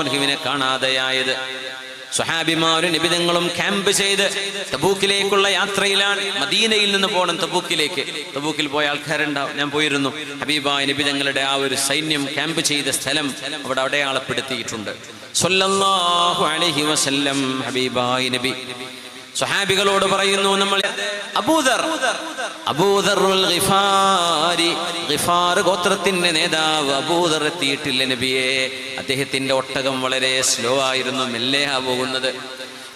അൻഹുവിനെ കാണാതെയായത്. സുഹാബിമാരും നിബിതങ്ങളും ക്യാമ്പ് ചെയ്ത് തബൂക്കിലേക്കുള്ള യാത്രയിലാണ് മദീനയിൽ നിന്ന് പോകണം തബൂക്കിലേക്ക്. തബൂക്കിൽ പോയ ആൾക്കാരുണ്ടാവും. ഞാൻ പോയിരുന്നു. ഹബീബായ നിബിതങ്ങളുടെ ആ ഒരു സൈന്യം ക്യാമ്പ് ചെയ്ത സ്ഥലം അവിടെ അടയാളപ്പെടുത്തിയിട്ടുണ്ട്. വസല്ലം ഹബീബായ നബി. സ്വഹാബികളോട് പറയുന്നു നമ്മൾ അബൂദർ. ഗോത്രത്തിന്റെ നേതാവ് അബൂദർ എത്തിയിട്ടില്ല നബിയെ. അദ്ദേഹത്തിന്റെ ഒട്ടകം വളരെ സ്ലോ ആയിരുന്നു മെല്ലെയാ പോകുന്നത്.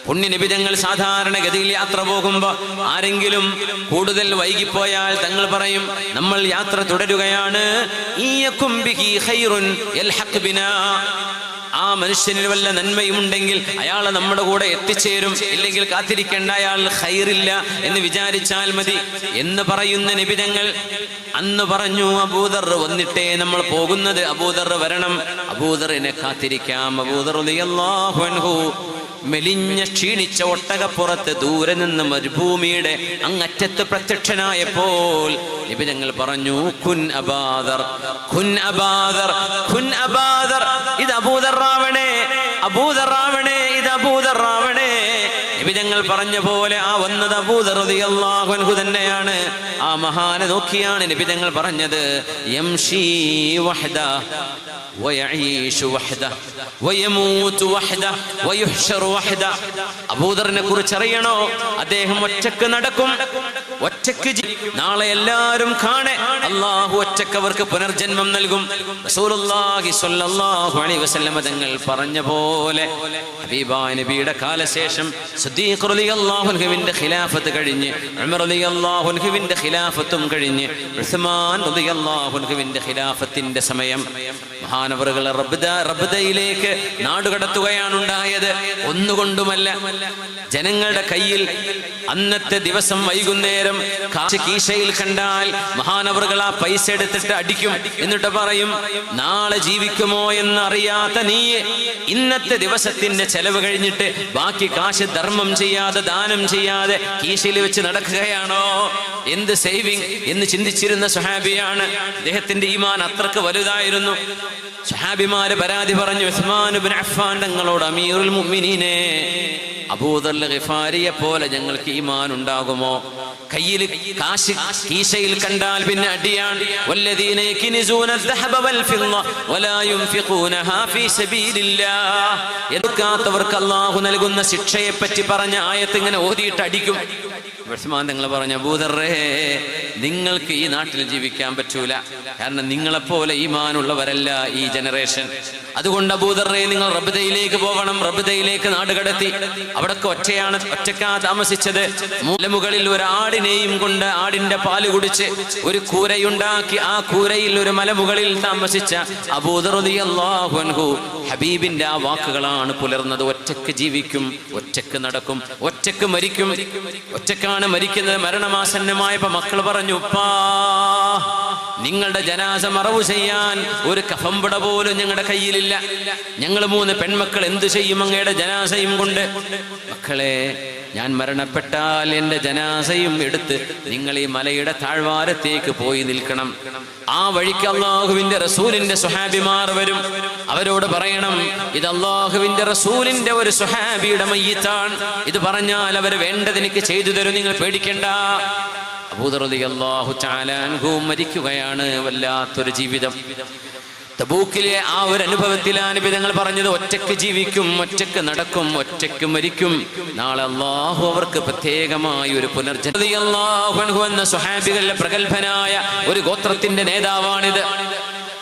പുണ്യനിബിതങ്ങൾ സാധാരണഗതിയിൽ യാത്ര പോകുമ്പോൾ ആരെങ്കിലും കൂടുതൽ വൈകിപ്പോയാൽ തങ്ങൾ പറയും നമ്മൾ യാത്ര തുടരുകയാണ്. ആ മനുഷ്യനിൽ വല്ല നന്മയുമുണ്ടെങ്കിൽ അയാൾ നമ്മുടെ കൂടെ എത്തിച്ചേരും. ഇല്ലെങ്കിൽ കാത്തിരിക്കേണ്ട അയാൾ ഹൈറില്ല എന്ന് വിചാരിച്ചാൽ മതി. എന്ന് പറയുന്ന നിബിതങ്ങൾ അന്ന് പറഞ്ഞു അബൂദർ വന്നിട്ടേ നമ്മൾ പോകുന്നത്. അബൂദർ വരണം. അബൂദറിനെ കാത്തിരിക്കാം. അബൂദർ മെലിഞ്ഞ ക്ഷീണിച്ച ഒട്ടകപ്പുറത്ത് ദൂരെ നിന്ന് മരുഭൂമിയുടെ അങ്ങറ്റത്ത് പ്രത്യക്ഷനായപ്പോൾ ഞങ്ങൾ പറഞ്ഞു കുൻ അബാദർ കുൻ അബാദർ കുൻ അബാദർ. ഇത് അബൂതറാവണേ അബൂതറാവണേ ഇത് അബൂതറാവണേ ഞങ്ങൾ പറഞ്ഞ പോലെ ആ വന്നത് അബൂദറിയാഹു തന്നെയാണ്. ആ മഹാന നോക്കിയാണ് നബി ഞങ്ങൾ പറഞ്ഞത്. അബൂദറിനെ കുറിച്ച് അറിയണോ അദ്ദേഹം ഒറ്റയ്ക്ക് നടക്കും. ഒറ്റയ്ക്ക് നാളെ എല്ലാരും കാണെ. അള്ളാഹു ഒറ്റയ്ക്ക് പുനർജന്മം നൽകും. തങ്ങൾ പറഞ്ഞ പോലെ നബിയുടെ കാലശേഷം അൻഹുവിന്റെ ഖിലാഫത്ത് കഴിഞ്ഞ് അൻഹുവിന്റെ ഖിലാഫത്തും കഴിഞ്ഞ് അൻഹുവിന്റെ ഖിലാഫത്തിന്റെ സമയം മഹാനവറുകളെ റബ്ദ റബ്ദയിലേക്ക് നാടുകടത്തുകയാണ് ഉണ്ടായത്. ഒന്നുകൊണ്ടുമല്ല ജനങ്ങളുടെ കയ്യിൽ അന്നത്തെ ദിവസം വൈകുന്നേരം കാശ് കീശയിൽ കണ്ടാൽ മഹാനവറുകൾ ആ പൈസ എടുത്തിട്ട് അടിക്കും. എന്നിട്ട് പറയും നാളെ ജീവിക്കുമോ എന്ന് അറിയാത്ത നീ ഇന്നത്തെ ദിവസത്തിന്റെ ചെലവ് കഴിഞ്ഞിട്ട് ബാക്കി കാശ് ധർമ്മം ചെയ്യാതെ ദാനം ചെയ്യാതെ കീശയിൽ വെച്ച് നടക്കുകയാണോ? എന്ത് സേവിങ് എന്ന് ചിന്തിച്ചിരുന്ന സുഹാബിയാണ് അദ്ദേഹത്തിന്റെ ഈമാൻ അത്രയ്ക്ക് വലുതായിരുന്നു. സുഹാബിമാര് പരാതി പറഞ്ഞു ഉസ്മാൻ തങ്ങളോട് അമീറുൽ മുഅ്മിനീനെ അബൂദർ ഗിഫാരിയെ പോലെ ഞങ്ങൾക്ക് ഈമാൻ ഉണ്ടാകുമോ? കയ്യിൽ കാശ് കീശയിൽ കണ്ടാൽ പിന്നെ അടിയാണ്. വല്ലദീന യക്നിസൂന الذهب والفضة ولا ينفقونها في سبيل الله എടുക്കാത്തവർക്ക് അല്ലാഹു നൽകുന്ന ശിക്ഷയെ പറ്റി പറഞ്ഞ ആയത്ത് ഇങ്ങനെ ഓതിയിട്ട് അടിക്കും നിങ്ങൾ പറഞ്ഞ അബൂദറേ നിങ്ങൾക്ക് ഈ നാട്ടിൽ ജീവിക്കാൻ പറ്റൂല. കാരണം നിങ്ങളെപ്പോലെ ഈമാനുള്ളവരല്ല ഈ ജനറേഷൻ. അതുകൊണ്ട് അബൂദറേ നിങ്ങൾ റബ്ദയിലേക്ക് പോകണം. റബ്ദയിലേക്ക് നാട് കടത്തി. അവിടൊക്കെ ഒറ്റയാണ് ഒറ്റക്കാ താമസിച്ചത്. മൂലമുകളിൽ ഒരു ആടിനെയും കൊണ്ട് ആടിന്റെ പാൽ കുടിച്ച് ഒരു കൂരയുണ്ടാക്കി ആ കൂരയിൽ ഒരു മലമുകളിൽ താമസിച്ച അബൂദറുദിയല്ലാഹു ഹബീബിന്റെ ആ വാക്കുകളാണ് പുലർന്നത്. ഒറ്റയ്ക്ക് ജീവിക്കും ഒറ്റയ്ക്ക് നടക്കും ഒറ്റയ്ക്ക് മരിക്കും ഒറ്റക്കാണ് മരിക്കുന്നത് മരണമാസന്നമായപ്പോ മക്കൾ പറഞ്ഞു ഉപ്പാ നിങ്ങളുടെ ജനാസ മറവ് ചെയ്യാൻ ഒരു കഫംപട പോലും ഞങ്ങളുടെ കയ്യിലില്ല. ഞങ്ങൾ മൂന്ന് പെൺമക്കൾ എന്തു ചെയ്യും അങ്ങയുടെ ജനാസയും കൊണ്ട്? മക്കളെ ഞാൻ മരണപ്പെട്ടാൽ എന്റെ ജനാസയും എടുത്ത് നിങ്ങൾ ഈ മലയുടെ താഴ്വാരത്തേക്ക് പോയി നിൽക്കണം. ആ വഴിക്ക് അള്ളാഹുവിന്റെ റസൂലിന്റെ സുഹാബിമാർ വരും. അവരോട് പറയണം ഇത് അള്ളാഹുവിന്റെ റസൂലിന്റെ ഒരു സുഹാബിയുടെ മയ്യത്താണ്. ഇത് പറഞ്ഞാൽ അവർ വേണ്ടതെനിക്ക് ചെയ്തു തരും നിങ്ങൾ പേടിക്കണ്ട. അബൂദർ അള്ളാഹു ചാലാൻഹു മരിക്കുകയാണ് വല്ലാത്തൊരു ജീവിതം. തബൂക്കിലെ ആ ഒരു അനുഭവത്തിലാണ് ഞങ്ങൾ പറഞ്ഞത് ഒറ്റയ്ക്ക് ജീവിക്കും ഒറ്റയ്ക്ക് നടക്കും ഒറ്റയ്ക്ക് മരിക്കും. നാളെ അള്ളാഹു അവർക്ക് പ്രത്യേകമായ ഒരു പുനർജനതി സുഹാബികളിലെ പ്രഗത്ഭനായ ഒരു ഗോത്രത്തിന്റെ നേതാവാണിത്.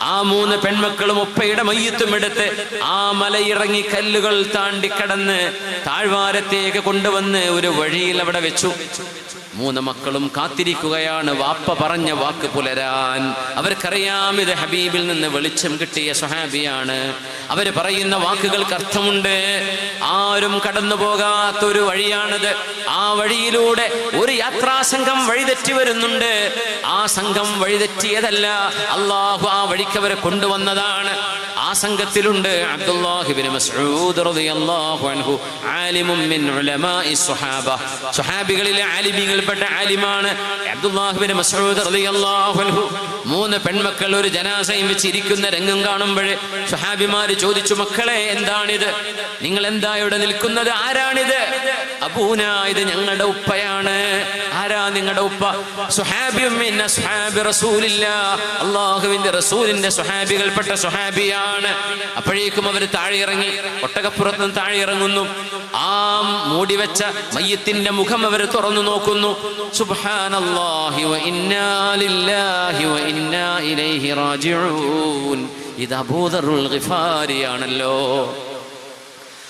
ആ മൂന്ന് പെൺമക്കളും ഉപ്പയുടെ മയ്യത്തും എടുത്ത് ആ മലയിറങ്ങി കല്ലുകൾ താണ്ടിക്കടന്ന് താഴ്വാരത്തേക്ക് കൊണ്ടുവന്ന് ഒരു വഴിയിൽ അവിടെ വെച്ചു. മൂന്ന് മക്കളും കാത്തിരിക്കുകയാണ്. വാപ്പ പറഞ്ഞ വാക്ക് പുലരാൻ. അവർക്കറിയാം ഇത് ഹബീബിൽ നിന്ന് വെളിച്ചം കിട്ടിയ സ്വഹാബിയാണ്. അവർ പറയുന്ന വാക്കുകൾക്ക് അർത്ഥമുണ്ട്. ആരും കടന്നു പോകാത്തൊരു വഴിയാണിത്. ആ വഴിയിലൂടെ ഒരു യാത്രാസംഘം വഴിതെറ്റി വരുന്നുണ്ട്. ആ സംഘം വഴിതെറ്റിയതല്ല. അള്ളാഹു ആ വഴിക്ക് അവരെ കൊണ്ടുവന്നതാണ്. സംഘത്തിലുണ്ട് മസ്ഊദ് റളിയല്ലാഹു അൻഹു മിൻ സ്വഹാബ. സ്വഹാബികളിലെ ആലിമീങ്ങളിൽപ്പെട്ട ആലിമാണ് മസ്ഊദ് റളിയല്ലാഹു അൻഹു. മൂന്ന് പെൺമക്കൾ ഒരു ജനാസയും വെച്ച് ഇരിക്കുന്ന രംഗം കാണുമ്പോൾ സ്വഹാബിമാർ ചോദിച്ചു മക്കളെ എന്താണിത്? നിങ്ങൾ എന്താ ഇവിടെ നിൽക്കുന്നത്? ആരാണിത്? അബൂന ഇത് ഞങ്ങളുടെ ഉപ്പയാണ്. ആരാ നിങ്ങളുടെ ഉപ്പ? അള്ളാഹുവിന്റെ റസൂലിന്റെ സുഹാബികൾപ്പെട്ട സുഹാബിയാണ്. അപ്പോഴേക്കും അവർ താഴെ ഇറങ്ങി ഒട്ടകപ്പുറത്ത് നിന്ന് താഴെ ഇറങ്ങുന്നു ആ മൂടി വെച്ച മയ്യത്തിന്റെ മുഖം അവർ തുറന്നു നോക്കുന്നു. സുബ്ഹാനല്ലാഹി വ ഇന്നാ ലില്ലാഹി വ ഇന്നാ ഇലൈഹി റാജിഊൻ. ഇത് അബൂദറുൽ ഗിഫാരിയാണല്ലോ.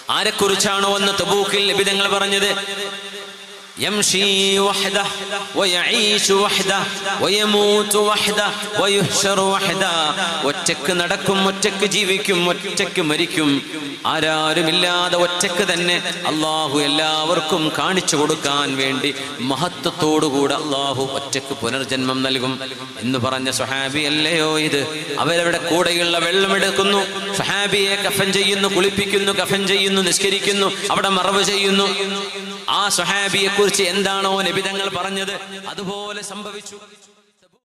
ആരെക്കുറിച്ചാണോ എന്ന് തബൂക്കിൽ ലഭിതങ്ങൾ പറഞ്ഞത്? يمشي وحده ويعيش وحده ويموت وحده ويحشر وحده ഒറ്റക്ക് നടക്കും ഒറ്റക്ക് ജീവിക്കും ഒറ്റക്ക് മരിക്കും ആരാരുമില്ലാതെ ഒറ്റക്ക് തന്നെ അള്ളാഹു എല്ലാവർക്കും കാണിച്ചു കൊടുക്കാൻ വേണ്ടി മഹത്വത്തോടുകൂടെ അള്ളാഹു ഒറ്റക്ക് പുനർജന്മം നൽകും എന്ന് പറഞ്ഞ സുഹാബി അല്ലയോ ഇത് അവരവിടെ കൂടെയുള്ള വെള്ളമെടുക്കുന്നു സുഹാബിയെ കഫൻ ചെയ്യുന്നു കുളിപ്പിക്കുന്നു കഫൻ ചെയ്യുന്നു നിസ്കരിക്കുന്നു അവിടെ മറവ് ചെയ്യുന്നു ആ സ്വഹാബിയെ കുറിച്ച് എന്താണോ നിബിതങ്ങൾ പറഞ്ഞത് അതുപോലെ സംഭവിച്ചു.